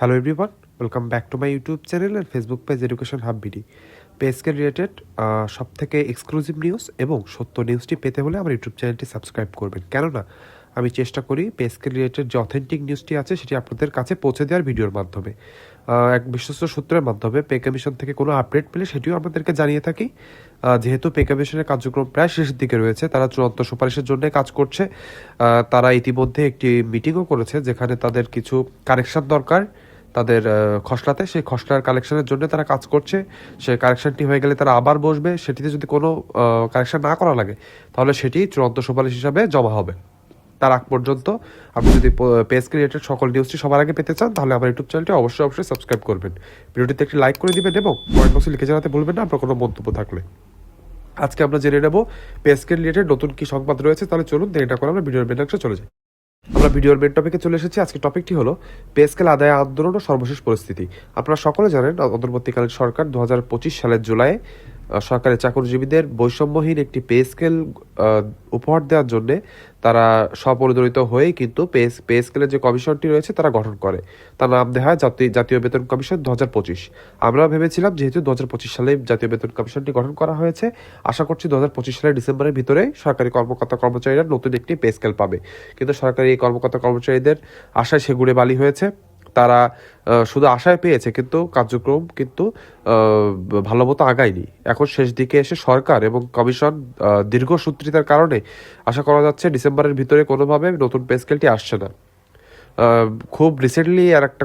Hello everyone welcome back to my YouTube channel and Facebook page education hub BD pay scale related সব থেকে exclusive news এবং সত্য নিউজটি পেতে হলে আমার ইউটিউব চ্যানেলটি সাবস্ক্রাইব করবেন। কেননা, আমি চেষ্টা করি পে স্কেল রিলেটেড যে অথেন্টিক নিউজটি আছে সেটি আপনাদের কাছে পৌঁছে দেওয়ার ভিডিওর মাধ্যমে। এক বিশ্বস্ত সূত্রের মাধ্যমে পে কমিশন থেকে কোনো আপডেট পেলে সেটিও আপনাদেরকে জানিয়ে থাকি। যেহেতু পে কমিশনের কার্যক্রম প্রায় শেষের দিকে রয়েছে, তারা চূড়ান্ত সুপারিশের জন্য কাজ করছে। তারা ইতিমধ্যে একটি মিটিংও করেছে, যেখানে তাদের কিছু কারেকশন দরকার। তাদের খসড়াতে। সেই খসড়ার কালেকশনের জন্য তারা কাজ করছে। সেই কারেকশনটি হয়ে গেলে তারা আবার বসবে। সেটিতে যদি কোনো কারেকশন না করা লাগে, তাহলে সেটি চূড়ান্ত সুপারিশ হিসাবে জমা হবে। তার আগ পর্যন্ত আপনি যদি পেজ রিলেটেড সকল নিউজটি সবার আগে পেতে চান, তাহলে আমার ইউটিউব চ্যানেলটি অবশ্যই অবশ্যই সাবস্ক্রাইব করবেন। ভিডিওটিতে একটি লাইক করে দিবেন এবং কমেন্ট বক্সে লিখে জানাতে ভুলবেন না, আপনার কোনো মন্তব্য থাকলে। আজকে আমরা জেনে নেব পেসকে রিলেটেড নতুন কি সংবাদ রয়েছে। তাহলে চলুন দেরিটা করে আমরা ভিডিওর মেন চলে যাই। আমরা ভিডিওর মেন টপিকে চলে এসেছি। আজকে টপিকটি হলো পেস্কেল আদায় আন্দোলন ও সর্বশেষ পরিস্থিতি। আপনারা সকলে জানেন, অন্তর্বর্তীকালীন সরকার দু হাজার পঁচিশ সালের জুলাই সরকারি চাকরিজীবীদের বৈষম্যহীন একটি পে স্কেল উপহার দেওয়ার জন্য তারা স্বপরিদলিত হয়েই কিন্তু পে পে স্কেলের যে কমিশনটি রয়েছে তারা গঠন করে। তার নাম দেওয়া হয় জাতীয় জাতীয় বেতন কমিশন দু হাজার পঁচিশ। আমরা ভেবেছিলাম যেহেতু দু হাজার পঁচিশ সালে জাতীয় বেতন কমিশনটি গঠন করা হয়েছে, আশা করছি দু হাজার পঁচিশ সালের ডিসেম্বরের ভিতরে সরকারি কর্মকর্তা কর্মচারীরা নতুন একটি পে স্কেল পাবে। কিন্তু সরকারি কর্মকর্তা কর্মচারীদের আশায় সেগুড়ে বালি হয়েছে। তারা শুধু আশায় পেয়েছে কিন্তু কার্যক্রম কিন্তু ভালো মতো আগায়নি। এখন শেষ দিকে এসে সরকার এবং কমিশন দীর্ঘসূত্রিতার কারণে আশা করা যাচ্ছে ডিসেম্বরের ভিতরে কোনোভাবে নতুন পে স্কেলটি আসছে না। খুব রিসেন্টলি আর একটা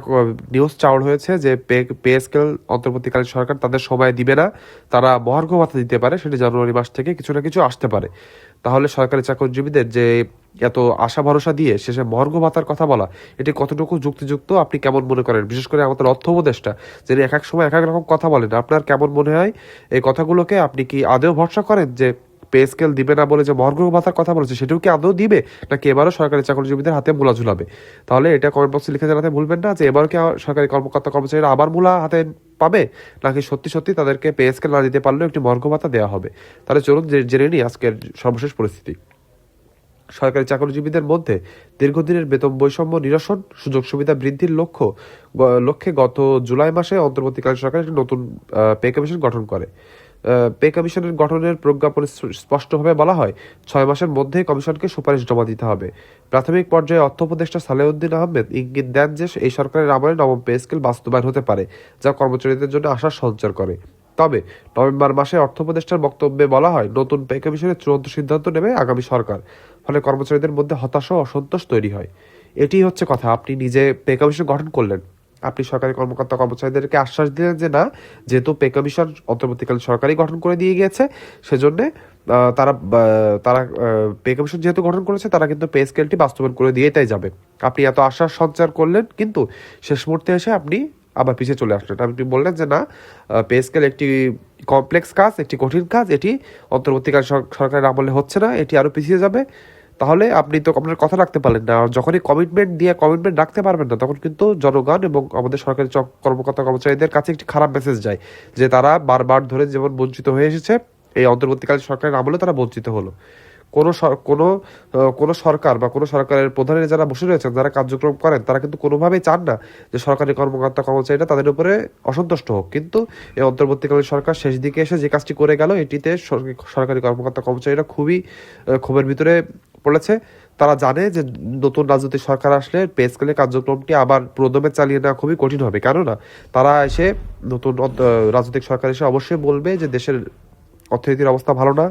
নিউজ চাউর হয়েছে যে পে পে স্কেল অন্তর্বর্তীকালীন সরকার তাদের সময় দিবে না, তারা মহার্ঘ ভাতা দিতে পারে, সেটি জানুয়ারি মাস থেকে কিছু না কিছু আসতে পারে। তাহলে সরকারি চাকরিজীবীদের যে এত আশা ভরসা দিয়ে শেষে মহার্ঘ ভাতার কথা বলা, এটি কতটুকু যুক্তিযুক্ত? আপনি কেমন মনে করেন? বিশেষ করে আমাদের অর্থ উপদেষ্টা, যিনি এক এক সময় এক এক রকম কথা বলেন, আপনার কেমন মনে হয়? এই কথাগুলোকে আপনি কি আদেও ভরসা করেন যে পে স্কেল দিবে না বলে যে মর্গ ভাতার কথা বলেছে, সেটাও কি আদৌ দিবে? নাকি এবারও সরকারি চাকরিজীবীদের হাতে মূলা ঝুলাবে? তাহলে এটা কমেন্ট বক্সে লিখে জানাতে ভুলবেন না যে এবারও কি সরকারি কর্মকর্তা কর্মচারীরা আবার মূলা হাতে পাবে? নাকি সত্যি সত্যি তাদেরকে পে স্কেল না দিতে পারলেও একটি মর্গ ভাতা দেওয়া হবে? তাহলে চলুন জেনে নিই আজকের সর্বশেষ পরিস্থিতি। সরকারি চাকরিজীবীদের মধ্যে দীর্ঘদিনের বেতন বৈষম্য নিরসন সুযোগ সুবিধা বৃদ্ধির লক্ষ্য লক্ষ্যে গত জুলাই মাসে অন্তর্বর্তীকালীন সরকার একটি নতুন পে কমিশন গঠন করে। পে কমিশনের গঠনের প্রজ্ঞাপনে স্পষ্টভাবে বলা হয়, ছয় মাসের মধ্যে কমিশনকে সুপারিশ জমা দিতে হবে। প্রাথমিক পর্যায়ে অর্থ উপদেষ্টা সালেউদ্দিন আহমেদ ইঙ্গিত দেন যে, এই সরকারের আমলে নবম পে স্কেল বাস্তবায়ন হতে পারে, যা কর্মচারীদের জন্য আশার সঞ্চার করে। তবে নভেম্বর মাসে অর্থ উপদেষ্টার বক্তব্যে বলা হয়, নতুন পে কমিশনের চূড়ান্ত সিদ্ধান্ত নেবে আগামী সরকার। ফলে কর্মচারীদের মধ্যে হতাশা ও অসন্তোষ তৈরি হয়। এটি হচ্ছে কথা, আপনি নিজে পে কমিশন গঠন করলেন। আপনি সরকারি কর্মকর্তা কর্মচারীদেরকে আশ্বাস দিলেন যে না, যেহেতু পে কমিশন অন্তর্বর্তীকালীন সরকারই গঠন করে দিয়ে গিয়েছে, সেজন্য তারা তারা পে কমিশন যেহেতু গঠন করেছে, তারা কিন্তু পে স্কেলটি বাস্তবায়ন করে দিয়ে তাই যাবে। আপনি এত আশ্বাস সঞ্চার করলেন, কিন্তু শেষ মুহূর্তে এসে আপনি আবার পিছিয়ে চলে আসলেন আপনি বললেন যে না পে স্কেল একটি কমপ্লেক্স কাজ, একটি কঠিন কাজ, এটি অন্তর্বর্তীকালীন সর- সরকারের আমলে হচ্ছে না, এটি আরও পিছিয়ে যাবে। তাহলে আপনি তো আপনার কথা রাখতে পারলেন না যখনই কমিটমেন্ট দিয়ে কমিটমেন্ট রাখতে পারবেন না, তখন কিন্তু জনগণ এবং আমাদের সরকারি কর্মকর্তা কর্মচারীদের কাছে একটি খারাপ মেসেজ যায়, যে তারা বারবার ধরে যেমন বঞ্চিত হয়ে এসেছে, এই অন্তর্বর্তীকালীন সরকারের আমলে তারা বঞ্চিত হলো। কোনো কোনো কোনো সরকার বা কোনো সরকারের প্রধানের যারা বসে রয়েছেন, যারা কার্যক্রম করেন, তারা কিন্তু কোনোভাবেই চান না যে সরকারি কর্মকর্তা, কর্মচারীরা তাদের উপরে অসন্তুষ্ট হোক। কিন্তু এই অন্তর্বর্তীকালীন সরকার শেষ দিকে এসে যে কাজটি করে গেল, এটিতে সরকারি কর্মকর্তা, কর্মচারীরা খুবই ক্ষোভের ভিতরে পড়েছে। তারা জানে যে নতুন রাজনৈতিক সরকার আসলে পে কার্যক্রমটি আবার প্রদমে চালিয়ে নেওয়া খুবই কঠিন হবে। কেননা তারা এসে নতুন রাজনৈতিক সরকার এসে অবশ্যই বলবে যে দেশের অর্থনীতির অবস্থা ভালো না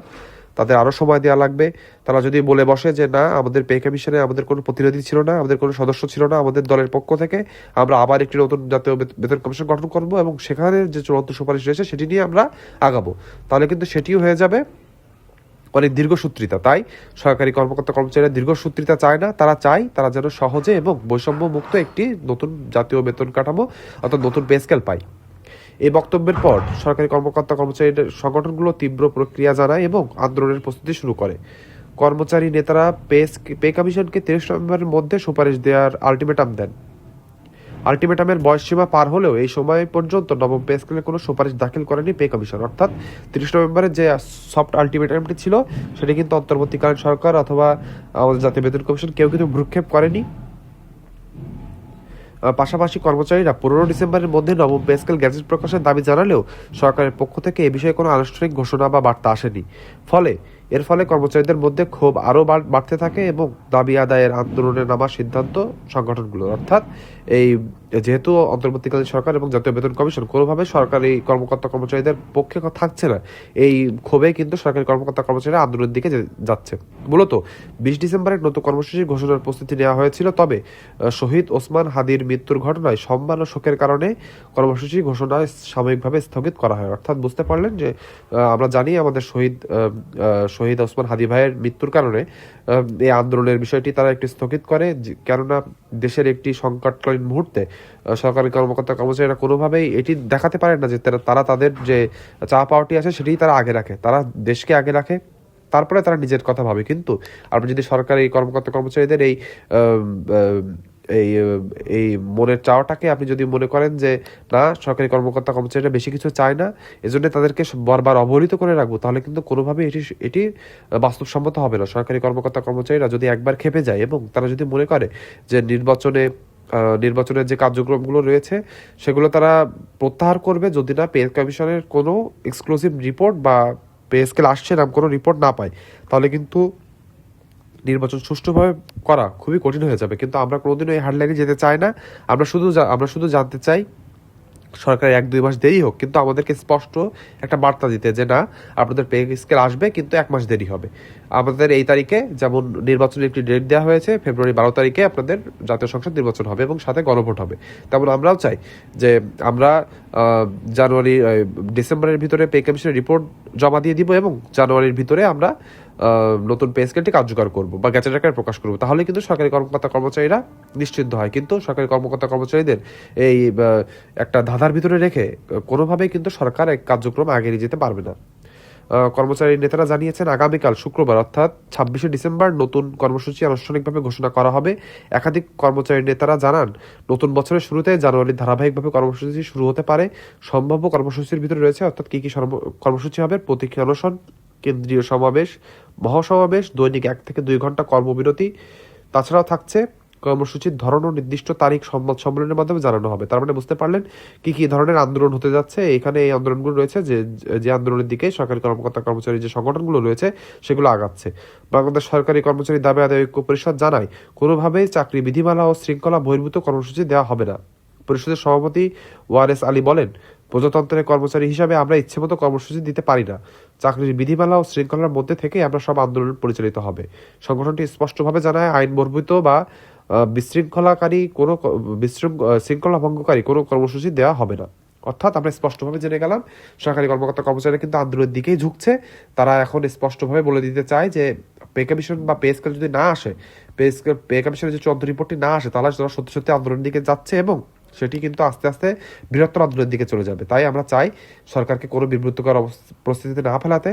তাদের আরও সময় দেওয়া লাগবে। তারা যদি বলে বসে যে, না, আমাদের পে কমিশনে আমাদের কোনো প্রতিনিধি ছিল না, আমাদের কোনো সদস্য ছিল না, আমাদের দলের পক্ষ থেকে আমরা আবার একটি নতুন জাতীয় বেতন কমিশন গঠন করব এবং সেখানে যে চূড়ান্ত সুপারিশ রয়েছে সেটি নিয়ে আমরা আগাবো। তাহলে কিন্তু সেটিও হয়ে যাবে অনেক দীর্ঘসূত্রিতা তাই সরকারি কর্মকর্তা কর্মচারীরা দীর্ঘসূত্রিতা চায় না। তারা চায় তারা যেন সহজে এবং বৈষম্য মুক্ত একটি নতুন জাতীয় বেতন কাঠামো অর্থাৎ নতুন পে স্কেল পায়। এই বক্তব্যের পর সরকারি কর্মকর্তা কর্মচারীদের সংগঠনগুলো তীব্র প্রক্রিয়া জানায় এবং আন্দোলনের প্রস্তুতি শুরু করে। কর্মচারী নেতারা পে পে কমিশনকে তিরিশ নভেম্বরের মধ্যে সুপারিশ দেওয়ার আলটিমেটাম দেন। আলটিমেটামের বয়সসীমা পার হলেও এই সময় পর্যন্ত নবম পে স্কেলের কোনো সুপারিশ দাখিল করেনি পে কমিশন। অর্থাৎ তিরিশ নভেম্বরের যে সফট আলটিমেটামটি ছিল, সেটি কিন্তু অন্তর্বর্তীকালীন সরকার অথবা আমাদের জাতীয় বেতন কমিশন কেউ কিন্তু ভ্রুক্ষেপ করেনি। পাশাপাশি কর্মচারীরা পনেরো ডিসেম্বরের মধ্যে নবম পে স্কেল গ্যাজেট প্রকাশের দাবি জানালেও সরকারের পক্ষ থেকে এ বিষয়ে কোনো আনুষ্ঠানিক ঘোষণা বা বার্তা আসেনি। ফলে এর ফলে কর্মচারীদের মধ্যে ক্ষোভ আরও বাড়তে থাকে এবং দাবি আদায়ের আন্দোলনে নামার সিদ্ধান্ত সংগঠনগুলো অর্থাৎ এই যেহেতু অন্তর্বর্তীকালীন সরকার এবং জাতীয় বেতন কমিশন, কোনোভাবে সরকারি কর্মকর্তা কর্মচারীদের পক্ষে থাকছে না। এই ক্ষোভে কিন্তু সরকারি কর্মকর্তা কর্মচারীরা আন্দোলনের দিকে যাচ্ছে। মূলত বিশ ডিসেম্বরের নতুন কর্মসূচি ঘোষণার প্রস্তুতি নেওয়া হয়েছিল, তবে শহীদ ওসমান হাদির মৃত্যুর ঘটনায় সম্মান ও শোকের কারণে কর্মসূচি ঘোষণা সাময়িকভাবে স্থগিত করা হয়। অর্থাৎ বুঝতে পারলেন যে আমরা জানি আমাদের শহীদ শহীদ ওসমান হাদি ভাইয়ের মৃত্যুর কারণে এই আন্দোলনের বিষয়টি তারা একটু স্থগিত করে কেননা দেশের একটি সংকটকালীন মুহূর্তে সরকারি কর্মকর্তা কর্মচারীরা কোনোভাবেই এটি দেখাতে পারেন না যে তারা- তাদের যে চা পাওয়াটি আছে সেটি তারা আগে রাখে। তারা দেশকে আগে রাখে, তারপরে তারা নিজের কথা ভাবে। কিন্তু আপনি যদি সরকারি কর্মকর্তা কর্মচারীদের এই এই এই মনের চাওয়াটাকে আপনি যদি মনে করেন যে, না, সরকারি কর্মকর্তা কর্মচারীরা বেশি কিছু চায় না, এজন্য তাদেরকে বারবার অবহেলিত করে রাখব, তাহলে কিন্তু কোনোভাবে এটি এটি বাস্তবসম্মত হবে না। সরকারি কর্মকর্তা কর্মচারীরা যদি একবার খেপে যায় এবং তারা যদি মনে করে যে, নির্বাচনে নির্বাচনের যে কার্যক্রমগুলো রয়েছে, সেগুলো তারা প্রত্যাহার করবে, যদি না পে, কমিশনের কোনো এক্সক্লুসিভ রিপোর্ট বা পে, স্কেল আসছে এরকম কোনো রিপোর্ট না পায়, তাহলে কিন্তু নির্বাচন সুষ্ঠুভাবে করা খুবই কঠিন হয়ে যাবে। কিন্তু আমরা কোনোদিনও এই হারলাইনে যেতে চাই না। আমরা শুধু আমরা শুধু জানতে চাই সরকারের এক দুই মাস দেরি হোক, কিন্তু আমাদেরকে স্পষ্ট একটা বার্তা দিতে যে না, আপনাদের পে স্কেল আসবে, কিন্তু এক মাস দেরি হবে। আমাদের এই তারিখে যেমন নির্বাচনের একটি ডেট দেওয়া হয়েছে ফেব্রুয়ারি বারো তারিখে আপনাদের জাতীয় সংসদ নির্বাচন হবে এবং সাথে গণভোট হবে। তেমন আমরাও চাই যে আমরা জানুয়ারি ডিসেম্বরের ভিতরে পে কমিশনের রিপোর্ট জমা দিয়ে দিব এবং জানুয়ারির ভিতরে আমরা নতুন পে স্কেলটি কার্যকর করব বা গ্যাজেট আকারে প্রকাশ করব। তাহলে কিন্তু সরকারি কর্মকর্তা কর্মচারীরা নিশ্চিন্ত হয়। কিন্তু সরকারি কর্মকর্তা কর্মচারীদের এই একটা ধাঁধার ভিতরে রেখে কোনোভাবেই কিন্তু সরকার এক কার্যক্রম আগে নিয়ে যেতে পারবে না। কর্মচারী নেতারা জানিয়েছেন, আগামীকাল শুক্রবার অর্থাৎ ছাব্বিশে ডিসেম্বর নতুন কর্মসূচি আনুষ্ঠানিকভাবে ঘোষণা করা হবে। একাধিক কর্মচারী নেতারা জানান, নতুন বছরের শুরুতে জানুয়ারির ধারাবাহিকভাবে কর্মসূচি শুরু হতে পারে। সম্ভাব্য কর্মসূচির ভিতরে রয়েছে অর্থাৎ কী কী কর্মসূচি হবে, প্রতীক্ষা অনশন কেন্দ্রীয় সমাবেশ, মহাসমাবেশ, দৈনিক এক থেকে দুই ঘণ্টা কর্মবিরতি। তাছাড়াও থাকছে কর্মসূচির ধরন ও নির্দিষ্ট তারিখ সংবাদ সম্মেলনের মাধ্যমে জানানো হবে। তার মানে বুঝতে পারলেন কি কি ধরনের আন্দোলন হতে যাচ্ছে। এখানে এই আন্দোলনগুলো রয়েছে যে যে আন্দোলনের দিকে সরকারি কর্মকর্তা কর্মচারী যে সংগঠনগুলো রয়েছে, সেগুলো আগাচ্ছে। বাংলাদেশ সরকারি কর্মচারী দাবি আদায় ঐক্য পরিষদ জানায়, কোনোভাবেই চাকরি বিধিমালা ও শৃঙ্খলা বহির্ভূত কর্মসূচি দেওয়া হবে না। পরিষদের সভাপতি ওয়ারেস আলী বলেন প্রজাতন্ত্রের কর্মচারী হিসাবে আমরা ইচ্ছেমতো কর্মসূচি দিতে পারি না। চাকরির বিধিমালা ও শৃঙ্খলার মধ্যে থেকে আমরা সব আন্দোলন পরিচালিত হবে। সংগঠনটি স্পষ্টভাবে জানায়, আইন বর্বিত বা বিশৃঙ্খলাকারী কোনো শৃঙ্খলা ভঙ্গকারী কোনো কর্মসূচি দেওয়া হবে না। অর্থাৎ আমরা স্পষ্টভাবে জেনে গেলাম, সরকারি কর্মকর্তা কর্মচারীরা কিন্তু আন্দোলনের দিকেই ঝুঁকছে। তারা এখন স্পষ্টভাবে বলে দিতে চায় যে, পে কমিশন বা পে স্কেল যদি না আসে, পে স্কেল, পে কমিশনের যে চূড়ান্ত রিপোর্টটি না আসে, তাহলে তারা সত্যি সত্যি আন্দোলনের দিকে যাচ্ছে এবং সেটি কিন্তু আস্তে আস্তে বৃহত্তর আন্দোলনের দিকে চলে যাবে। তাই আমরা চাই সরকারকে কোনো বিব্রতকর অবস্থা পরিস্থিতিতে না ফেলাতে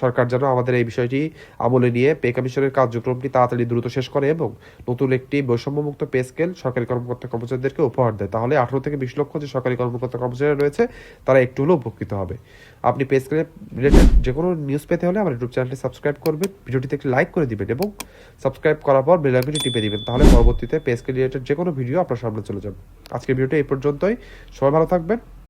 সরকার যেন আমাদের এই বিষয়টি আমলে নিয়ে পে কমিশনের কার্যক্রমটি তাড়াতাড়ি দ্রুত শেষ করে এবং নতুন একটি বৈষম্যমুক্ত পে স্কেল সরকারি কর্মকর্তা কর্মচারীদেরকে উপহার দেয়। তাহলে আঠারো থেকে বিশ লক্ষ যে সরকারি কর্মকর্তা কর্মচারী রয়েছে, তারা একটু হলেও উপকৃত হবে। আপনি পে স্কেলে রিলেটেড যে কোনো নিউজ পেতে হলে আমার ইউটিউব চ্যানেলটি সাবস্ক্রাইব করবেন, ভিডিওটিতে একটি লাইক করে দিবেন এবং সাবস্ক্রাইব করার পর বেল আইকনটি টিপে দিবেন। তাহলে পরবর্তীতে পে স্কেল রিলেটেড যে কোনো ভিডিও আপনার সামনে চলে যাবে। আজকের ভিডিওটা এই পর্যন্তই। সবাই ভালো থাকবেন।